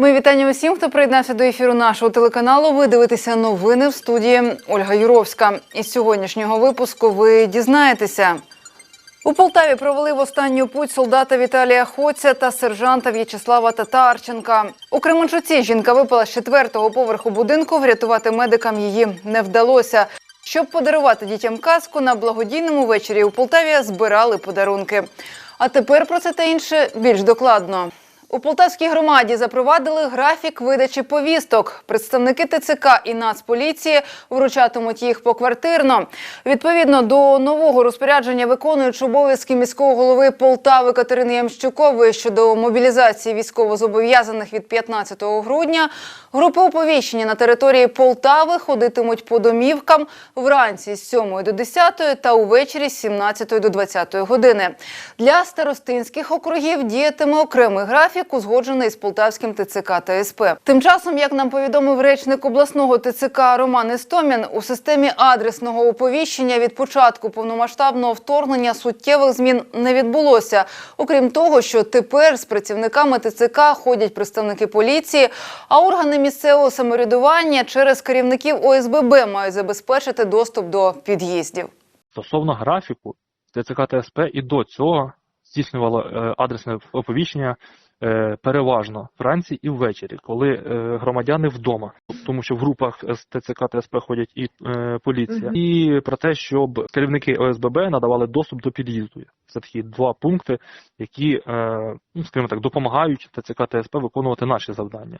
Ми вітання усім, хто приєднався до ефіру нашого телеканалу. Ви дивитеся новини в студії Ольга Юровська. Із сьогоднішнього випуску ви дізнаєтеся. У Полтаві провели в останню путь солдата Віталія Хоця та сержанта В'ячеслава Татарченка. У Кременчуці жінка випала з четвертого поверху будинку. Врятувати медикам її не вдалося. Щоб подарувати дітям казку на благодійному вечорі у Полтаві збирали подарунки. А тепер про це та інше більш докладно. У Полтавській громаді запровадили графік видачі повісток. Представники ТЦК і Нацполіції вручатимуть їх поквартирно. Відповідно до нового розпорядження виконуючи обов'язки міського голови Полтави Катерини Ямщукової щодо мобілізації військовозобов'язаних від 15 грудня, групи оповіщення на території Полтави ходитимуть по домівкам вранці з 7 до 10 та увечері з 17 до 20 години. Для старостинських округів діятиме окремий графік, узгоджений з полтавським ТЦК та СП. Тим часом, як нам повідомив речник обласного ТЦК Роман Істомін, у системі адресного оповіщення від початку повномасштабного вторгнення суттєвих змін не відбулося. Окрім того, що тепер з працівниками ТЦК ходять представники поліції, а органи місцевого самоврядування через керівників ОСББ мають забезпечити доступ до під'їздів. Стосовно графіку, ТЦК та СП і до цього здійснювало е, адресне оповіщення переважно вранці і ввечері, коли е, громадяни вдома, тому що в групах з ТЦК ТСП ходять і е, поліція, і про те, щоб керівники ОСББ надавали доступ до під'їзду. Це такі два пункти, які, е, ну скажімо так, допомагають ТЦК ТСП виконувати наші завдання.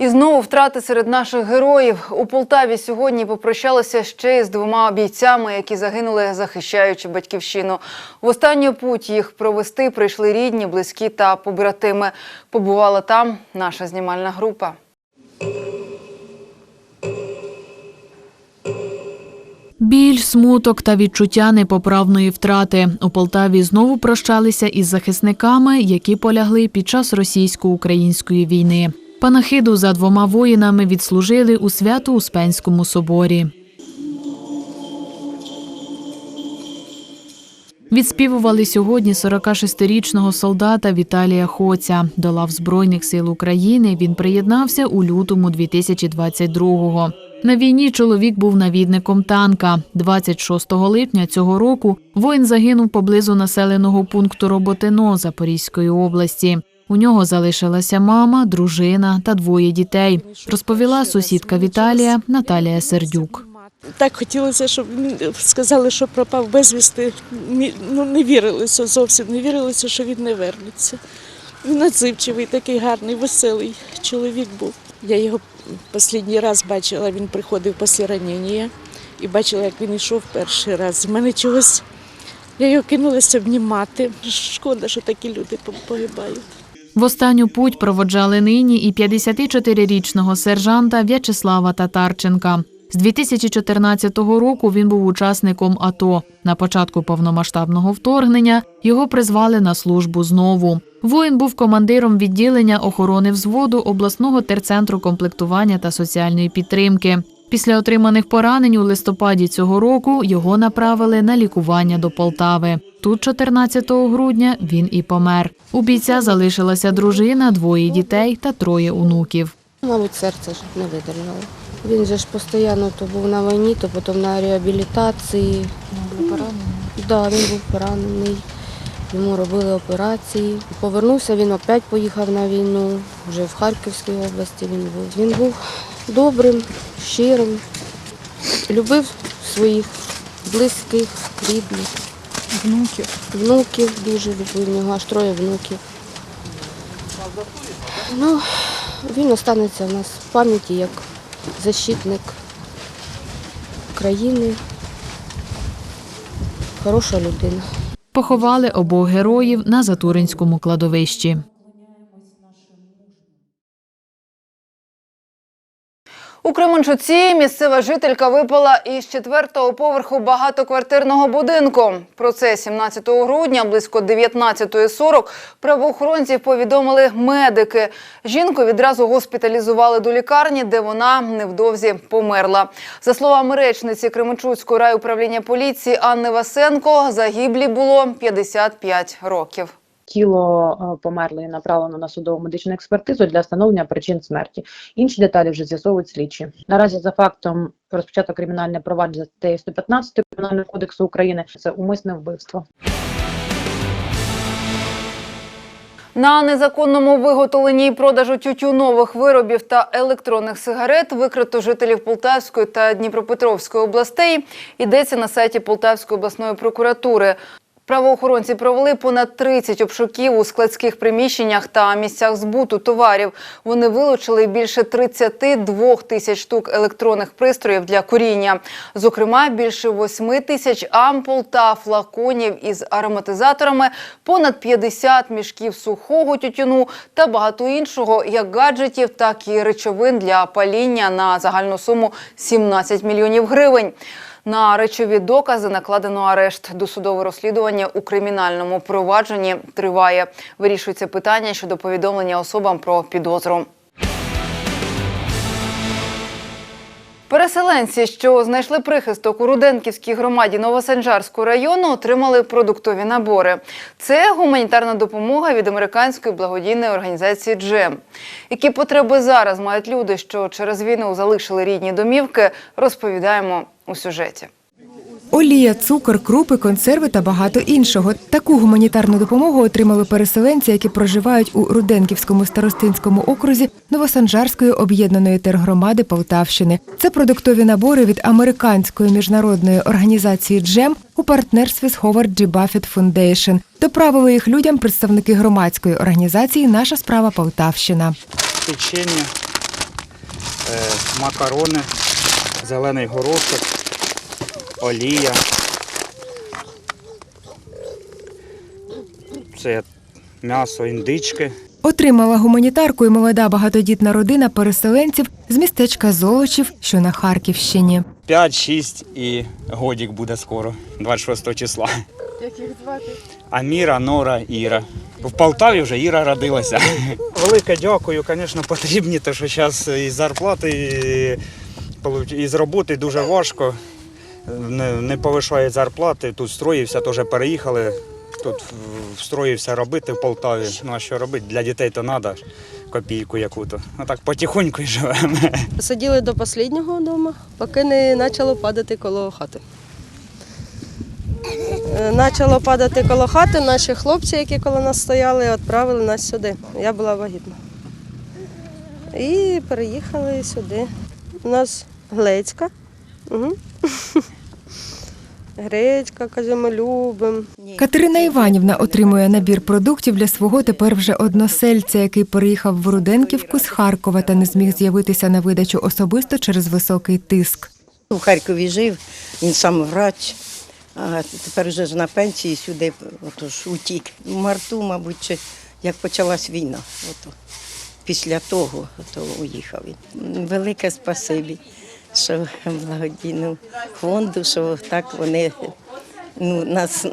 І знову втрати серед наших героїв у Полтаві сьогодні попрощалися ще із двома бійцями, які загинули, захищаючи батьківщину. В останню путь їх провести прийшли рідні, близькі та побратими. Побувала там наша знімальна група. Біль, смуток та відчуття непоправної втрати у Полтаві знову прощалися із захисниками, які полягли під час російсько-української війни. Панахиду за двома воїнами відслужили у Свято-Успенському соборі. Відспівували сьогодні 46-річного солдата Віталія Хоця. До лав Збройних сил України він приєднався у лютому 2022-го. На війні чоловік був навідником танка. 26 липня цього року воїн загинув поблизу населеного пункту Роботино Запорізької області. У нього залишилася мама, дружина та двоє дітей, розповіла сусідка Віталія Наталія Сердюк. Так хотілося, щоб сказали, що пропав безвісти. Ну не вірилося зовсім, не вірилося, що він не вернеться. Він надзивчивий, такий гарний, веселий чоловік був. Я його останній раз бачила, він приходив після ранення і бачила, як він йшов перший раз. З мене чогось. Я його кинулася обнімати. Шкода, що такі люди погибають. В останню путь проводжали нині і 54-річного сержанта В'ячеслава Татарченка. З 2014 року він був учасником АТО. На початку повномасштабного вторгнення його призвали на службу знову. Воїн був командиром відділення охорони взводу обласного терцентру комплектування та соціальної підтримки. Після отриманих поранень у листопаді цього року його направили на лікування до Полтави. Тут 14 грудня він і помер. У бійця залишилася дружина, двоє дітей та троє онуків. Мабуть, серце ж не видержало. Він же ж постійно то був на війні, то потім на реабілітації. Був поранений? Так, він був поранений. Йому робили операції. Повернувся, він опять поїхав на війну. Вже в Харківській області він був. Він був добрим, щирим, любив своїх близьких, рідних. Внуків. Внуків дуже любив, в нього аж троє внуків. Ну, він останеться в нас в пам'яті як защитник країни, хороша людина. Поховали обох героїв на Затуринському кладовищі. У Кременчуці місцева жителька випала із четвертого поверху багатоквартирного будинку. Про це 17 грудня близько 19.40 правоохоронців повідомили медики. Жінку відразу госпіталізували до лікарні, де вона невдовзі померла. За словами речниці Кременчуцького райуправління поліції Анни Васенко, загиблі було 55 років. Тіло е, померлої направлено на судову медичну експертизу для встановлення причин смерті. Інші деталі вже з'ясовують слідчі. Наразі за фактом розпочато кримінальне провадження статтею 115 Кримінального кодексу України. Це умисне вбивство. На незаконному виготовленні і продажу тютюнових виробів та електронних сигарет викрито жителів Полтавської та Дніпропетровської областей. Йдеться на сайті Полтавської обласної прокуратури. Правоохоронці провели понад 30 обшуків у складських приміщеннях та місцях збуту товарів. Вони вилучили більше 32 тисяч штук електронних пристроїв для куріння. Зокрема, більше 8 тисяч ампул та флаконів із ароматизаторами, понад 50 мішків сухого тютюну та багато іншого, як гаджетів, так і речовин для паління на загальну суму 17 мільйонів гривень. На речові докази накладено арешт. Досудове розслідування у кримінальному провадженні триває. Вирішується питання щодо повідомлення особам про підозру. Переселенці, що знайшли прихисток у Руденківській громаді Новосанжарського району, отримали продуктові набори. Це гуманітарна допомога від американської благодійної організації Джем. Які потреби зараз мають люди, що через війну залишили рідні домівки, розповідаємо у сюжеті. Олія, цукор, крупи, консерви та багато іншого. Таку гуманітарну допомогу отримали переселенці, які проживають у Руденківському старостинському окрузі Новосанжарської об'єднаної тергромади Полтавщини. Це продуктові набори від американської міжнародної організації Джем у партнерстві з Howard G. Buffett Foundation. Доправили їх людям представники громадської організації Наша справа Полтавщина. печення, е, макарони, зелений горошок, олія. Це м'ясо індички. Отримала гуманітарку і молода багатодітна родина переселенців з містечка Золочів, що на Харківщині. 5-6 і годік буде скоро, 26 числа. Як їх звати? Аміра, Нора, Іра. В Полтаві вже Іра родилася. Велике дякую, звісно, потрібні, тому що зараз і зарплати, і, і з роботи дуже важко. Не, не повишають зарплати. Тут строївся, теж переїхали. Тут встроївся робити в Полтаві. Ну а що робити? Для дітей то треба копійку яку-то. Ну так потихоньку й живемо. Сиділи до останнього вдома, поки не почало падати коло хати. Е, Почало падати коло хати, наші хлопці, які коло нас стояли, відправили нас сюди. Я була вагітна. І переїхали сюди. У нас Глецька. Угу. Гречка, каже, ми любимо. Катерина Іванівна отримує набір продуктів для свого тепер вже односельця, який переїхав в Руденківку з Харкова та не зміг з'явитися на видачу особисто через високий тиск. У Харкові жив, він сам врач, а тепер вже ж на пенсії сюди отож, утік. В марту, мабуть, чи як почалась війна. Ото. Після того то уїхав він. Велике спасибі, що благодійному фонду, що так вони ну, нас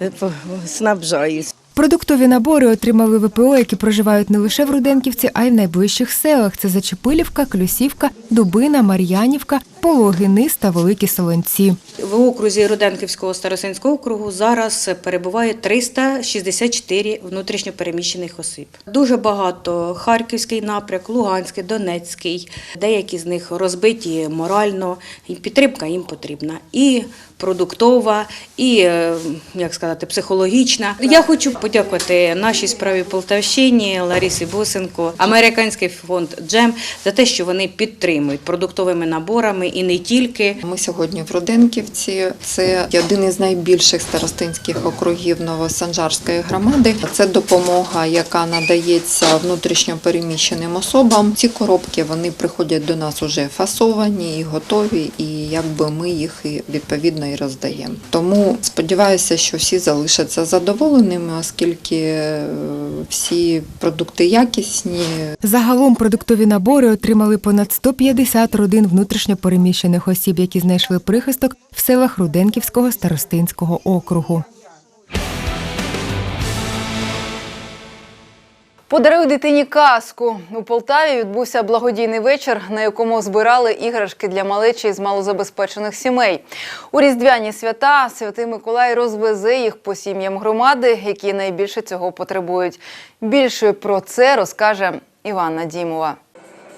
снабжають. Продуктові набори отримали ВПО, які проживають не лише в Руденківці, а й в найближчих селах. Це Зачепилівка, Клюсівка, Дубина, Мар'янівка, Пологи Низ та Великі Солонці. В окрузі Руденківського старосинського округу зараз перебуває 364 внутрішньопереміщених осіб. Дуже багато Харківський напрямок, Луганський, Донецький. Деякі з них розбиті морально, підтримка їм потрібна. І продуктова, і е, як сказати, психологічна. Я хочу подякувати нашій справі Полтавщині, Ларісі Босенко, американський фонд Джем за те, що вони підтримують продуктовими наборами і не тільки. Ми сьогодні в Руденківці. Це один із найбільших старостинських округів Новосанжарської громади. Це допомога, яка надається внутрішньопереміщеним особам. Ці коробки вони приходять до нас уже фасовані і готові, і якби ми їх і відповідно і роздаємо. Тому сподіваюся, що всі залишаться задоволеними, оскільки е, всі продукти якісні, Загалом продуктові набори отримали понад 150 родин внутрішньопереміщених осіб, які знайшли прихисток в селах Руденківського старостинського округу. Подаруй дитині казку. У Полтаві відбувся благодійний вечір, на якому збирали іграшки для малечі з малозабезпечених сімей. У різдвяні свята Святий Миколай розвезе їх по сім'ям громади, які найбільше цього потребують. Більше про це розкаже Іванна Дімова.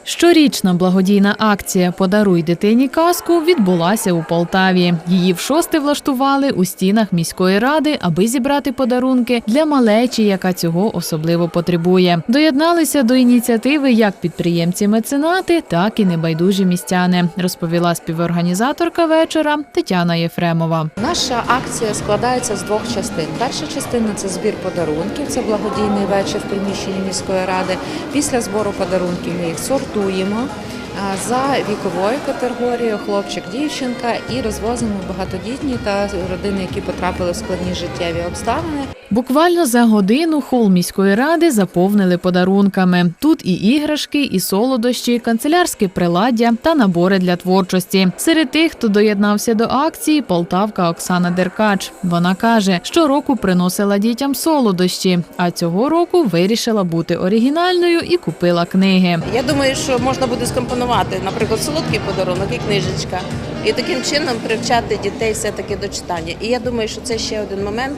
Щорічна благодійна акція Подаруй дитині казку відбулася у Полтаві. Її в шосте влаштували у стінах міської ради, аби зібрати подарунки для малечі, яка цього особливо потребує. Доєдналися до ініціативи як підприємці-меценати, так і небайдужі містяни, розповіла співорганізаторка вечора Тетяна Єфремова. Наша акція складається з двох частин. Перша частина це збір подарунків, це благодійний вечір в приміщенні міської ради. Після збору подарунків ми їх сортуємо а, за віковою категорією хлопчик, дівчинка і розвозимо багатодітні та родини, які потрапили в складні життєві обставини. Буквально за годину хол міської ради заповнили подарунками. Тут і іграшки, і солодощі, канцелярське приладдя та набори для творчості. Серед тих, хто доєднався до акції, полтавка Оксана Деркач. Вона каже, що року приносила дітям солодощі, а цього року вирішила бути оригінальною і купила книги. Я думаю, що можна буде скомпонувати, наприклад, солодкий подарунок і книжечка, і таким чином привчати дітей все-таки до читання. І я думаю, що це ще один момент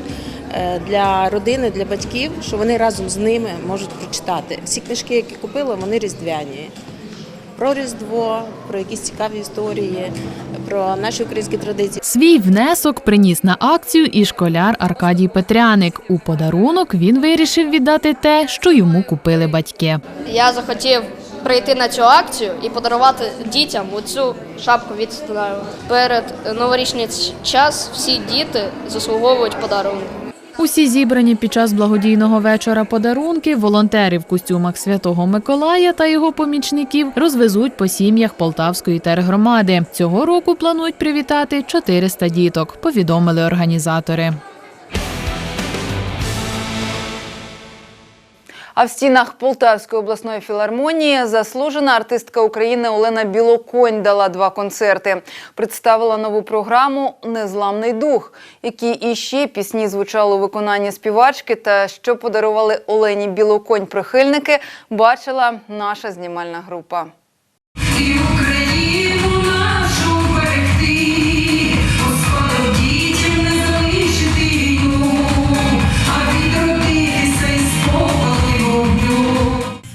для родини, для батьків, що вони разом з ними можуть прочитати. Всі книжки, які купила, вони різдвяні. Про Різдво, про якісь цікаві історії, про наші українські традиції. Свій внесок приніс на акцію і школяр Аркадій Петряник. У подарунок він вирішив віддати те, що йому купили батьки. Я захотів прийти на цю акцію і подарувати дітям оцю шапку від Перед новорічний час всі діти заслуговують подарунок. Усі зібрані під час благодійного вечора подарунки волонтери в костюмах святого Миколая та його помічників розвезуть по сім'ях Полтавської тергромади. Цього року планують привітати 400 діток, повідомили організатори. А в стінах Полтавської обласної філармонії заслужена артистка України Олена Білоконь дала два концерти. Представила нову програму Незламний дух, які іще пісні звучали у виконанні співачки та що подарували Олені Білоконь прихильники, бачила наша знімальна група.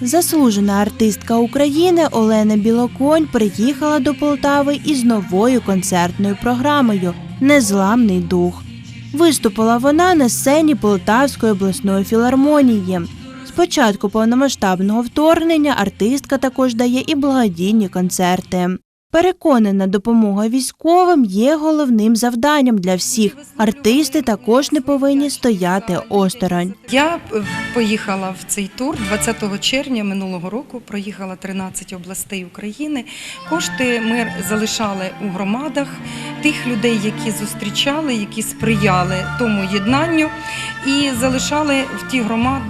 Заслужена артистка України Олена Білоконь приїхала до Полтави із новою концертною програмою Незламний дух. Виступила вона на сцені Полтавської обласної філармонії. З початку повномасштабного вторгнення артистка також дає і благодійні концерти. Переконана, допомога військовим є головним завданням для всіх. Артисти також не повинні стояти осторонь. Я е, поїхала в цей тур 20 червня минулого року. Проїхала 13 областей України. Кошти ми залишали у громадах тих людей, які зустрічали, які сприяли тому єднанню, і залишали в ті громади,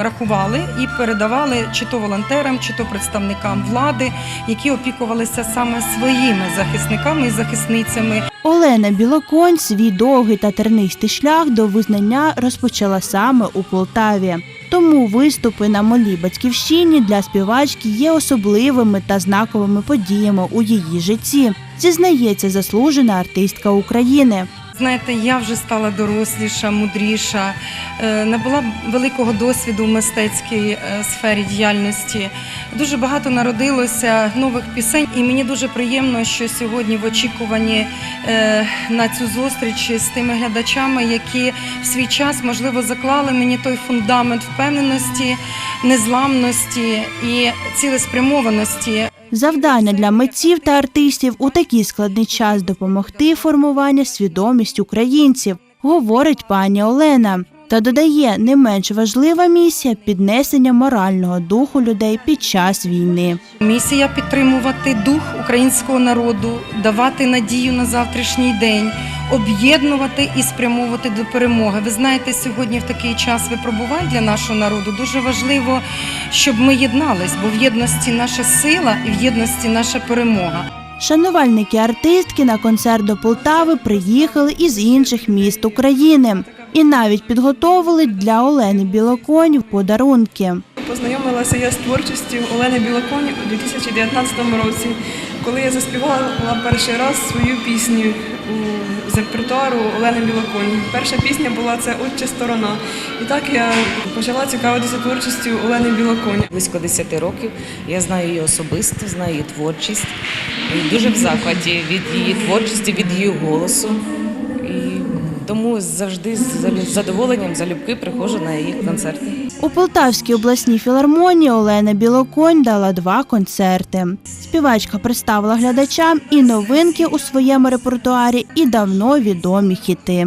рахували і передавали чи то волонтерам, чи то представникам влади, які опікувалися саме своїми захисниками і захисницями. Олена Білоконь свій довгий та тернистий шлях до визнання розпочала саме у Полтаві. Тому виступи на малій батьківщині для співачки є особливими та знаковими подіями у її житті, зізнається заслужена артистка України. Знаєте, я вже стала доросліша, мудріша, е, набула великого досвіду в мистецькій е, сфері діяльності. Дуже багато народилося нових пісень, і мені дуже приємно, що сьогодні в очікуванні е, на цю зустріч з тими глядачами, які в свій час можливо заклали мені той фундамент впевненості, незламності і цілеспрямованості. Завдання для митців та артистів у такий складний час допомогти формування свідомість українців, говорить пані Олена. Та додає, не менш важлива місія піднесення морального духу людей під час війни. Місія підтримувати дух українського народу, давати надію на завтрашній день, об'єднувати і спрямовувати до перемоги. Ви знаєте, сьогодні в такий час випробувань для нашого народу дуже важливо, щоб ми єднались, бо в єдності наша сила і в єдності наша перемога. Шанувальники артистки на концерт до Полтави приїхали із інших міст України і навіть підготовили для Олени Білоконь подарунки. Познайомилася я з творчістю Олени Білоконі у 2019 році, коли я заспівала перший раз свою пісню з репертуару Олени Білоконь. Перша пісня була це Отча сторона. І так я почала цікавитися творчістю Олени Білоконь. Близько 10 років я знаю її особисто, знаю її творчість. Дуже в захваті від її творчості, від її голосу. Тому завжди з задоволенням залюбки приходжу на її концерти. У Полтавській обласній філармонії Олена Білоконь дала два концерти. Співачка представила глядачам і новинки у своєму репертуарі, і давно відомі хіти.